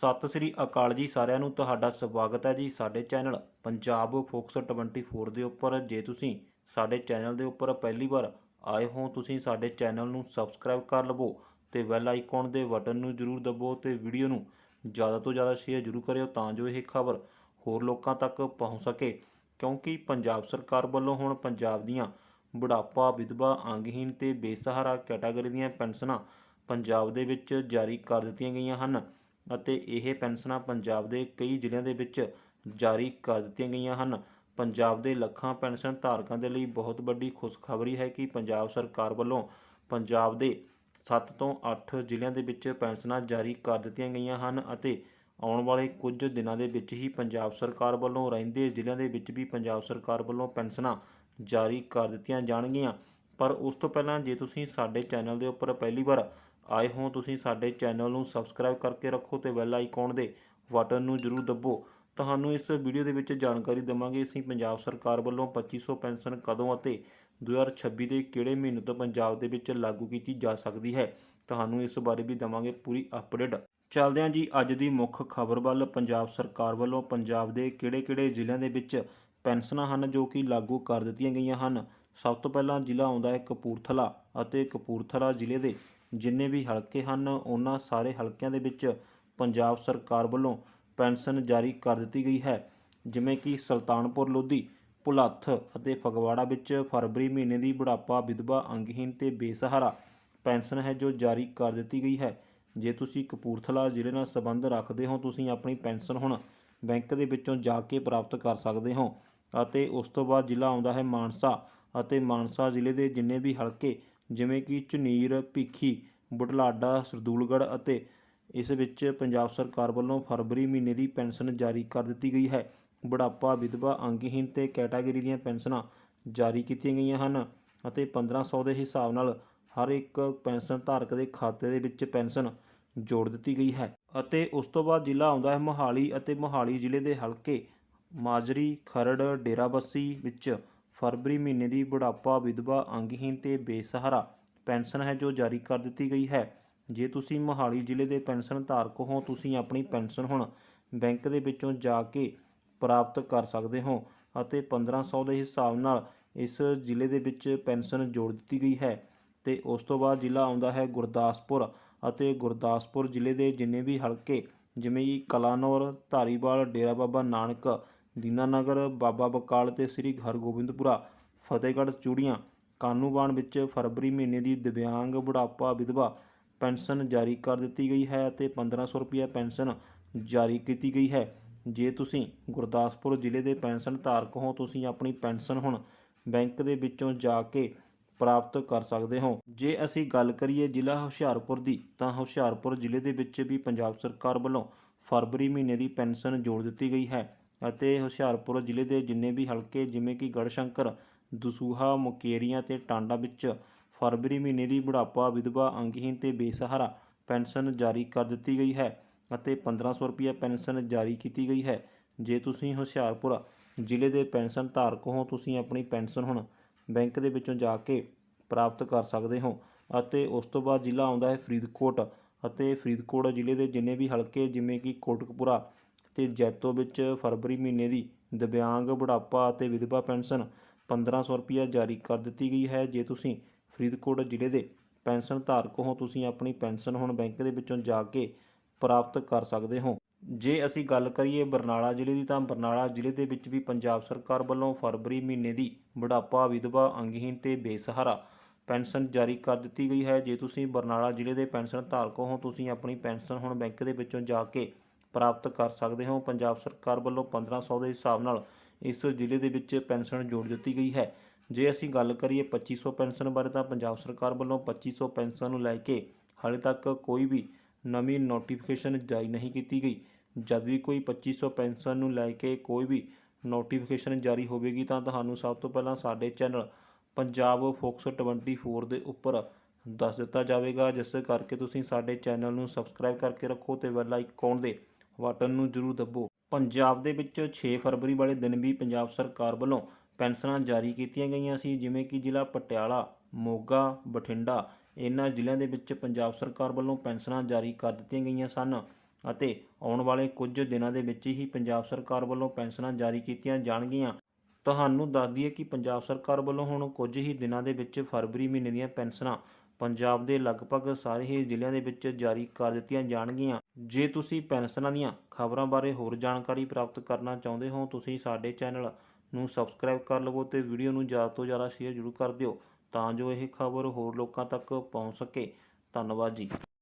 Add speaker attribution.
Speaker 1: ਸਤਿ ਸ੍ਰੀ ਅਕਾਲ ਜੀ ਸਾਰਿਆਂ ਨੂੰ, ਤੁਹਾਡਾ ਸਵਾਗਤ ਹੈ ਜੀ ਸਾਡੇ ਚੈਨਲ ਪੰਜਾਬ ਫੋਕਸ 24 ਦੇ ਉੱਪਰ। ਜੇ ਤੁਸੀਂ ਸਾਡੇ ਚੈਨਲ ਦੇ ਉੱਪਰ ਪਹਿਲੀ ਵਾਰ ਆਏ ਹੋ, ਤੁਸੀਂ ਸਾਡੇ ਚੈਨਲ ਨੂੰ ਸਬਸਕ੍ਰਾਈਬ ਕਰ ਲਵੋ ਤੇ ਬੈਲ ਆਈਕਨ ਦੇ ਬਟਨ ਨੂੰ ਜ਼ਰੂਰ ਦਬੋ ਤੇ ਵੀਡੀਓ ਨੂੰ ਜ਼ਿਆਦਾ ਤੋਂ ਜ਼ਿਆਦਾ ਸ਼ੇਅਰ ਜ਼ਰੂਰ ਕਰਿਓ ਤਾਂ ਜੋ ਇਹ ਖਬਰ ਹੋਰ ਲੋਕਾਂ ਤੱਕ ਪਹੁੰਚ ਸਕੇ। ਕਿਉਂਕਿ ਪੰਜਾਬ ਸਰਕਾਰ ਵੱਲੋਂ ਹੁਣ ਪੰਜਾਬ ਦੀਆਂ ਬੁਢਾਪਾ, ਵਿਧਵਾ ਅੰਗਹੀਨ ਤੇ ਬੇਸਹਾਰਾ ਕੈਟਾਗਰੀ ਦੀਆਂ ਪੈਨਸ਼ਨਾਂ ਪੰਜਾਬ ਦੇ ਵਿੱਚ ਜਾਰੀ ਕਰ ਦਿੱਤੀਆਂ ਗਈਆਂ ਹਨ। ਅਤੇ ਇਹ ਪੈਨਸ਼ਨਾਂ ਪੰਜਾਬ ਦੇ ਕਈ ਜ਼ਿਲ੍ਹਿਆਂ ਦੇ ਵਿੱਚ ਜਾਰੀ ਕਰ ਦਿੱਤੀਆਂ ਗਈਆਂ ਹਨ। ਪੰਜਾਬ ਦੇ ਲੱਖਾਂ ਪੈਨਸ਼ਨ ਧਾਰਕਾਂ ਦੇ ਲਈ ਬਹੁਤ ਵੱਡੀ ਖੁਸ਼ਖਬਰੀ ਹੈ ਕਿ ਪੰਜਾਬ ਸਰਕਾਰ ਵੱਲੋਂ ਪੰਜਾਬ ਦੇ 7 ਤੋਂ 8 ਜ਼ਿਲ੍ਹਿਆਂ ਦੇ ਵਿੱਚ ਪੈਨਸ਼ਨਾਂ ਜਾਰੀ ਕਰ ਦਿੱਤੀਆਂ ਗਈਆਂ ਹਨ ਅਤੇ ਆਉਣ ਵਾਲੇ ਕੁਝ ਦਿਨਾਂ ਦੇ ਵਿੱਚ ਹੀ ਪੰਜਾਬ ਸਰਕਾਰ ਵੱਲੋਂ ਰਹਿੰਦੇ ਜ਼ਿਲ੍ਹਿਆਂ ਦੇ ਵਿੱਚ ਵੀ ਪੰਜਾਬ ਸਰਕਾਰ ਵੱਲੋਂ ਪੈਨਸ਼ਨਾਂ ਜਾਰੀ ਕਰ ਦਿੱਤੀਆਂ ਜਾਣਗੀਆਂ। ਪਰ ਉਸ ਤੋਂ ਪਹਿਲਾਂ ਜੇ ਤੁਸੀਂ ਸਾਡੇ ਚੈਨਲ ਦੇ ਉੱਪਰ ਪਹਿਲੀ ਵਾਰ ਆਏ ਹੋ ਤੁਸੀਂ ਸਾਡੇ ਚੈਨਲ ਨੂੰ ਸਬਸਕ੍ਰਾਈਬ ਕਰਕੇ ਰੱਖੋ ਤੇ ਬੈਲ ਆਈਕਨ ਦੇ ਬਟਨ ਨੂੰ ਜ਼ਰੂਰ ਦਬੋ। ਤੁਹਾਨੂੰ ਇਸ ਵੀਡੀਓ ਦੇ ਵਿੱਚ ਜਾਣਕਾਰੀ ਦੇਵਾਂਗੇ ਅਸੀਂ ਪੰਜਾਬ ਸਰਕਾਰ ਵੱਲੋਂ 2500 ਪੈਨਸ਼ਨ ਕਦੋਂ ਅਤੇ 2026 ਦੇ ਕਿਹੜੇ ਮਹੀਨੇ ਤੋਂ ਪੰਜਾਬ ਦੇ ਵਿੱਚ ਲਾਗੂ ਕੀਤੀ ਜਾ ਸਕਦੀ ਹੈ। ਤੁਹਾਨੂੰ ਇਸ ਬਾਰੇ ਵੀ ਦੇਵਾਂਗੇ ਪੂਰੀ ਅਪਡੇਟ। ਚੱਲਦੇ ਹਾਂ ਜੀ ਅੱਜ ਦੀ ਮੁੱਖ ਖਬਰ ਵੱਲ। ਪੰਜਾਬ ਸਰਕਾਰ ਵੱਲੋਂ ਪੰਜਾਬ ਦੇ ਕਿਹੜੇ-ਕਿਹੜੇ ਜ਼ਿਲ੍ਹਿਆਂ ਦੇ ਵਿੱਚ ਪੈਨਸ਼ਨਾਂ ਹਨ ਜੋ ਕਿ ਲਾਗੂ ਕਰ ਦਿੱਤੀਆਂ ਗਈਆਂ ਹਨ? ਸਭ ਤੋਂ ਪਹਿਲਾਂ ਜ਼ਿਲ੍ਹਾ ਆਉਂਦਾ ਹੈ ਕਪੂਰਥਲਾ ਅਤੇ ਕਪੂਰਥਲਾ ਜ਼ਿਲ੍ਹੇ ਦੇ ਜਿੰਨੇ ਵੀ ਹਲਕੇ ਹਨ, ਉਹਨਾਂ ਸਾਰੇ ਹਲਕਿਆਂ ਦੇ ਵਿੱਚ ਪੰਜਾਬ ਸਰਕਾਰ ਵੱਲੋਂ ਪੈਨਸ਼ਨ ਜਾਰੀ ਕਰ ਦਿੱਤੀ ਗਈ ਹੈ। ਜਿਵੇਂ ਕਿ ਸੁਲਤਾਨਪੁਰ, ਲੋਧੀ, ਭੁਲੱਥ ਅਤੇ ਫਗਵਾੜਾ ਵਿੱਚ ਫਰਵਰੀ ਮਹੀਨੇ ਦੀ ਬੁਢਾਪਾ, ਵਿਧਵਾ ਅੰਗਹੀਨ ਤੇ ਬੇਸਹਾਰਾ ਪੈਨਸ਼ਨ ਹੈ ਜੋ ਜਾਰੀ ਕਰ ਦਿੱਤੀ ਗਈ ਹੈ। ਜੇ ਤੁਸੀਂ ਕਪੂਰਥਲਾ ਜ਼ਿਲ੍ਹੇ ਨਾਲ ਸੰਬੰਧ ਰੱਖਦੇ ਹੋ, ਤੁਸੀਂ ਆਪਣੀ ਪੈਨਸ਼ਨ ਹੁਣ ਬੈਂਕ ਦੇ ਵਿੱਚੋਂ ਜਾ ਕੇ ਪ੍ਰਾਪਤ ਕਰ ਸਕਦੇ ਹੋ ਅਤੇ ਉਸ ਤੋਂ ਬਾਅਦ ਜ਼ਿਲ੍ਹਾ ਆਉਂਦਾ ਹੈ ਮਾਨਸਾ ਅਤੇ ਮਾਨਸਾ ਜ਼ਿਲ੍ਹੇ ਦੇ ਜਿੰਨੇ ਵੀ ਹਲਕੇ ਜਿਵੇਂ ਕਿ ਝੁਨੀਰ ਭਿੱਖੀ, ਬੁਢਲਾਡਾ, ਸਰਦੂਲਗੜ੍ਹ ਅਤੇ ਇਸ ਵਿੱਚ ਪੰਜਾਬ ਸਰਕਾਰ ਵੱਲੋਂ ਫਰਵਰੀ ਮਹੀਨੇ ਦੀ ਪੈਨਸ਼ਨ ਜਾਰੀ ਕਰ ਦਿੱਤੀ ਗਈ ਹੈ। ਬੁਢਾਪਾ, ਵਿਧਵਾ ਅੰਗਹੀਨ ਤੇ ਕੈਟਾਗਰੀ ਦੀਆਂ ਪੈਨਸ਼ਨਾਂ ਜਾਰੀ ਕੀਤੀਆਂ ਗਈਆਂ ਹਨ ਅਤੇ 1500 ਦੇ ਹਿਸਾਬ ਨਾਲ ਹਰ ਇੱਕ ਪੈਨਸ਼ਨ ਧਾਰਕ ਦੇ ਖਾਤੇ ਦੇ ਵਿੱਚ ਪੈਨਸ਼ਨ ਜੋੜ ਦਿੱਤੀ ਗਈ ਹੈ ਅਤੇ ਉਸ ਤੋਂ ਬਾਅਦ ਜ਼ਿਲ੍ਹਾ ਆਉਂਦਾ ਹੈ ਮੋਹਾਲੀ ਅਤੇ ਮੋਹਾਲੀ ਜ਼ਿਲ੍ਹੇ ਦੇ ਹਲਕੇ ਮਾਜਰੀ, ਖਰੜ, ਡੇਰਾਬੱਸੀ ਵਿੱਚ ਫਰਵਰੀ ਮਹੀਨੇ ਦੀ ਬੁਢਾਪਾ ਵਿਧਵਾ ਅੰਗਹੀਨ ਤੇ ਬੇਸਹਾਰਾ ਪੈਨਸ਼ਨ ਹੈ ਜੋ ਜਾਰੀ ਕਰ ਦਿੱਤੀ ਗਈ ਹੈ। ਜੇ ਤੁਸੀਂ ਮੋਹਾਲੀ ਜ਼ਿਲ੍ਹੇ ਦੇ ਪੈਨਸ਼ਨ ਧਾਰਕ ਹੋ, ਤੁਸੀਂ ਆਪਣੀ ਪੈਨਸ਼ਨ ਹੁਣ ਬੈਂਕ ਦੇ ਵਿੱਚੋਂ ਜਾ ਕੇ ਪ੍ਰਾਪਤ ਕਰ ਸਕਦੇ ਹੋ ਅਤੇ 1500 ਦੇ ਹਿਸਾਬ ਨਾਲ ਇਸ ਜ਼ਿਲ੍ਹੇ ਦੇ ਵਿੱਚ ਪੈਨਸ਼ਨ ਜੋੜ ਦਿੱਤੀ ਗਈ ਹੈ। ਤੇ ਉਸ ਤੋਂ ਬਾਅਦ ਜ਼ਿਲ੍ਹਾ ਆਉਂਦਾ ਹੈ ਗੁਰਦਾਸਪੁਰ ਅਤੇ ਗੁਰਦਾਸਪੁਰ ਜ਼ਿਲ੍ਹੇ ਦੇ ਜਿੰਨੇ ਵੀ ਹਲਕੇ ਜਿਵੇਂ ਕਿ ਕਲਾਨੌਰ, ਧਾਰੀਵਾਲ, ਡੇਰਾ ਬਾਬਾ ਨਾਨਕ ਦੀਨਾਨਗਰ, ਬਾਬਾ ਬਕਾਲ ਤੇ ਸ੍ਰੀ ਹਰਗੋਬਿੰਦਪੁਰਾ ਫਤਿਹਗੜ੍ਹ, ਚੂੜੀਆਂ, ਕਾਨੂੰਬਾਨ ਵਿੱਚ ਫਰਵਰੀ ਮਹੀਨੇ ਦੀ ਦਿਵਿਆਂਗ ਬੁਢਾਪਾ ਵਿਧਵਾ ਪੈਨਸ਼ਨ ਜਾਰੀ ਕਰ ਦਿੱਤੀ ਗਈ ਹੈ ਅਤੇ 1500 ਰੁਪਏ ਪੈਨਸ਼ਨ ਜਾਰੀ ਕੀਤੀ ਗਈ ਹੈ। ਜੇ ਤੁਸੀਂ ਗੁਰਦਾਸਪੁਰ ਜ਼ਿਲ੍ਹੇ ਦੇ ਪੈਨਸ਼ਨ ਧਾਰਕ ਹੋ, ਤੁਸੀਂ ਆਪਣੀ ਪੈਨਸ਼ਨ ਹੁਣ ਬੈਂਕ ਦੇ ਵਿੱਚੋਂ ਜਾ ਕੇ ਪ੍ਰਾਪਤ ਕਰ ਸਕਦੇ ਹੋ। ਜੇ ਅਸੀਂ ਗੱਲ ਕਰੀਏ ਜ਼ਿਲ੍ਹਾ ਹੁਸ਼ਿਆਰਪੁਰ ਦੀ, ਤਾਂ ਹੁਸ਼ਿਆਰਪੁਰ ਜ਼ਿਲ੍ਹੇ ਦੇ ਵਿੱਚ ਵੀ ਪੰਜਾਬ ਸਰਕਾਰ ਵੱਲੋਂ ਫਰਵਰੀ ਮਹੀਨੇ ਦੀ ਪੈਨਸ਼ਨ ਜੋੜ ਦਿੱਤੀ ਗਈ ਹੈ। ਅਤੇ ਹੁਸ਼ਿਆਰਪੁਰ ਜ਼ਿਲ੍ਹੇ ਦੇ ਜਿੰਨੇ ਵੀ ਹਲਕੇ ਜਿਵੇਂ ਕਿ ਗੜਸ਼ੰਕਰ ਦਸੂਹਾ, ਮੁਕੇਰੀਆਂ ਤੇ ਟਾਂਡਾ ਵਿੱਚ ਫਰਵਰੀ ਮਹੀਨੇ ਦੀ ਬੁਢਾਪਾ, ਵਿਧਵਾ ਅੰਗਹੀਨ ਤੇ ਬੇਸਹਾਰਾ ਪੈਨਸ਼ਨ ਜਾਰੀ ਕਰ ਦਿੱਤੀ ਗਈ ਹੈ ਅਤੇ 1500 ਰੁਪਏ ਪੈਨਸ਼ਨ ਜਾਰੀ ਕੀਤੀ ਗਈ ਹੈ। ਜੇ ਤੁਸੀਂ ਹੁਸ਼ਿਆਰਪੁਰ ਜ਼ਿਲ੍ਹੇ ਦੇ ਪੈਨਸ਼ਨ ਧਾਰਕ ਹੋ, ਤੁਸੀਂ ਆਪਣੀ ਪੈਨਸ਼ਨ ਹੁਣ ਬੈਂਕ ਦੇ ਵਿੱਚੋਂ ਜਾ ਕੇ ਪ੍ਰਾਪਤ ਕਰ ਸਕਦੇ ਹੋ ਅਤੇ ਉਸ ਤੋਂ ਬਾਅਦ ਜ਼ਿਲ੍ਹਾ ਆਉਂਦਾ ਹੈ ਫਰੀਦਕੋਟ ਅਤੇ ਫਰੀਦਕੋਟ ਜ਼ਿਲ੍ਹੇ ਦੇ ਜਿੰਨੇ ਵੀ ਹਲਕੇ ਜਿਵੇਂ ਕਿ ਕੋਟਕਪੂਰਾ ਤੇ ਜੈਤੋ ਵਿੱਚ ਫਰਵਰੀ ਮਹੀਨੇ ਦੀ ਦਿਵਿਆਂਗ ਬੁਢਾਪਾ ਅਤੇ ਵਿਧਵਾ ਪੈਨਸ਼ਨ 1500 ਰੁਪਏ ਜਾਰੀ ਕਰ ਦਿੱਤੀ ਗਈ ਹੈ। ਜੇ ਤੁਸੀਂ ਫਰੀਦਕੋਟ ਜ਼ਿਲ੍ਹੇ ਦੇ ਪੈਨਸ਼ਨ ਧਾਰਕ ਹੋ, ਤੁਸੀਂ ਆਪਣੀ ਪੈਨਸ਼ਨ ਹੁਣ ਬੈਂਕ ਦੇ ਵਿੱਚੋਂ ਜਾ ਕੇ ਪ੍ਰਾਪਤ ਕਰ ਸਕਦੇ ਹੋ। ਜੇ ਅਸੀਂ ਗੱਲ ਕਰੀਏ ਬਰਨਾਲਾ ਜ਼ਿਲ੍ਹੇ ਦੀ, ਤਾਂ ਬਰਨਾਲਾ ਜ਼ਿਲ੍ਹੇ ਦੇ ਵਿੱਚ ਵੀ ਪੰਜਾਬ ਸਰਕਾਰ ਵੱਲੋਂ ਫਰਵਰੀ ਮਹੀਨੇ ਦੀ ਬੁਢਾਪਾ, ਵਿਧਵਾ ਅੰਗਹੀਨ ਤੇ ਬੇਸਹਾਰਾ ਪੈਨਸ਼ਨ ਜਾਰੀ ਕਰ ਦਿੱਤੀ ਗਈ ਹੈ। ਜੇ ਤੁਸੀਂ ਬਰਨਾਲਾ ਜ਼ਿਲ੍ਹੇ ਦੇ ਪੈਨਸ਼ਨ ਧਾਰਕ ਹੋ, ਤੁਸੀਂ ਆਪਣੀ ਪੈਨਸ਼ਨ ਹੁਣ ਬੈਂਕ ਦੇ ਵਿੱਚੋਂ ਜਾ ਕੇ ਪ੍ਰਾਪਤ ਕਰ ਸਕਦੇ ਹੋ। ਪੰਜਾਬ ਸਰਕਾਰ ਵੱਲੋਂ 1500 ਦੇ ਹਿਸਾਬ ਨਾਲ ਇਸ ਜ਼ਿਲ੍ਹੇ ਦੇ ਵਿੱਚ ਪੈਨਸ਼ਨ ਜੋੜ ਦਿੱਤੀ ਗਈ ਹੈ। ਜੇ ਅਸੀਂ ਗੱਲ ਕਰੀਏ 2500 ਪੈਨਸ਼ਨ ਬਾਰੇ ਤਾਂ ਪੰਜਾਬ ਸਰਕਾਰ ਵੱਲੋਂ 2500 ਪੈਨਸ਼ਨ ਨੂੰ ਲੈ ਕੇ ਹਾਲੇ ਤੱਕ ਕੋਈ ਵੀ ਨਵੀਂ ਨੋਟੀਫਿਕੇਸ਼ਨ ਜਾਰੀ ਨਹੀਂ ਕੀਤੀ ਗਈ। ਜਦ ਵੀ ਕੋਈ 2500 ਪੈਨਸ਼ਨ ਨੂੰ ਲੈ ਕੇ ਕੋਈ ਵੀ ਨੋਟੀਫਿਕੇਸ਼ਨ ਜਾਰੀ ਹੋਵੇਗੀ ਤਾਂ ਤੁਹਾਨੂੰ ਸਭ ਤੋਂ ਪਹਿਲਾਂ ਸਾਡੇ ਚੈਨਲ ਪੰਜਾਬ ਫੋਕਸ 24 ਦੇ ਉੱਪਰ ਦੱਸ ਦਿੱਤਾ ਜਾਵੇਗਾ। ਜਿਸ ਕਰਕੇ ਤੁਸੀਂ ਸਾਡੇ ਚੈਨਲ ਨੂੰ ਸਬਸਕ੍ਰਾਈਬ ਕਰਕੇ ਰੱਖੋ ਤੇ ਬੈਲ ਆਈਕਨ ਦੇ ਬਟਨ ਨੂੰ ਜ਼ਰੂਰ ਦੱਬੋ। ਪੰਜਾਬ ਦੇ ਵਿੱਚ 6 ਫਰਵਰੀ ਵਾਲੇ ਦਿਨ ਵੀ ਪੰਜਾਬ ਸਰਕਾਰ ਵੱਲੋਂ ਪੈਨਸ਼ਨਾਂ ਜਾਰੀ ਕੀਤੀਆਂ ਗਈਆਂ ਸੀ, ਜਿਵੇਂ ਕਿ ਜ਼ਿਲ੍ਹਾ ਪਟਿਆਲਾ, ਮੋਗਾ, ਬਠਿੰਡਾ। ਇਹਨਾਂ ਜ਼ਿਲ੍ਹਿਆਂ ਦੇ ਵਿੱਚ ਪੰਜਾਬ ਸਰਕਾਰ ਵੱਲੋਂ ਪੈਨਸ਼ਨਾਂ ਜਾਰੀ ਕਰ ਦਿੱਤੀਆਂ ਗਈਆਂ ਸਨ ਅਤੇ ਆਉਣ ਵਾਲੇ ਕੁਝ ਦਿਨਾਂ ਦੇ ਵਿੱਚ ਹੀ ਪੰਜਾਬ ਸਰਕਾਰ ਵੱਲੋਂ ਪੈਨਸ਼ਨਾਂ ਜਾਰੀ ਕੀਤੀਆਂ ਜਾਣਗੀਆਂ। ਤੁਹਾਨੂੰ ਦੱਸ ਦਈਏ ਕਿ ਪੰਜਾਬ ਸਰਕਾਰ ਵੱਲੋਂ ਹੁਣ ਕੁਝ ਹੀ ਦਿਨਾਂ ਦੇ ਵਿੱਚ ਫਰਵਰੀ ਮਹੀਨੇ ਦੀਆਂ ਪੈਨਸ਼ਨਾਂ ਪੰਜਾਬ ਦੇ ਲਗਭਗ ਸਾਰੇ ਹੀ ਜ਼ਿਲ੍ਹਿਆਂ ਦੇ ਵਿੱਚ ਜਾਰੀ ਕਰ ਦਿੱਤੀਆਂ ਜਾਣਗੀਆਂ। ਜੇ ਤੁਸੀਂ ਪੈਨਸ਼ਨਾਂ ਦੀਆਂ ਖਬਰਾਂ ਬਾਰੇ ਹੋਰ ਜਾਣਕਾਰੀ ਪ੍ਰਾਪਤ ਕਰਨਾ ਚਾਹੁੰਦੇ ਹੋ, ਤੁਸੀਂ ਸਾਡੇ ਚੈਨਲ ਨੂੰ ਸਬਸਕ੍ਰਾਈਬ ਕਰ ਲਵੋ ਤੇ ਵੀਡੀਓ ਨੂੰ ਜ਼ਿਆਦਾ ਤੋਂ ਜ਼ਿਆਦਾ ਸ਼ੇਅਰ ਜ਼ਰੂਰ ਕਰ ਦਿਓ ਤਾਂ ਜੋ ਇਹ ਖਬਰ ਹੋਰ ਲੋਕਾਂ ਤੱਕ ਪਹੁੰਚ ਸਕੇ। ਧੰਨਵਾਦ ਜੀ।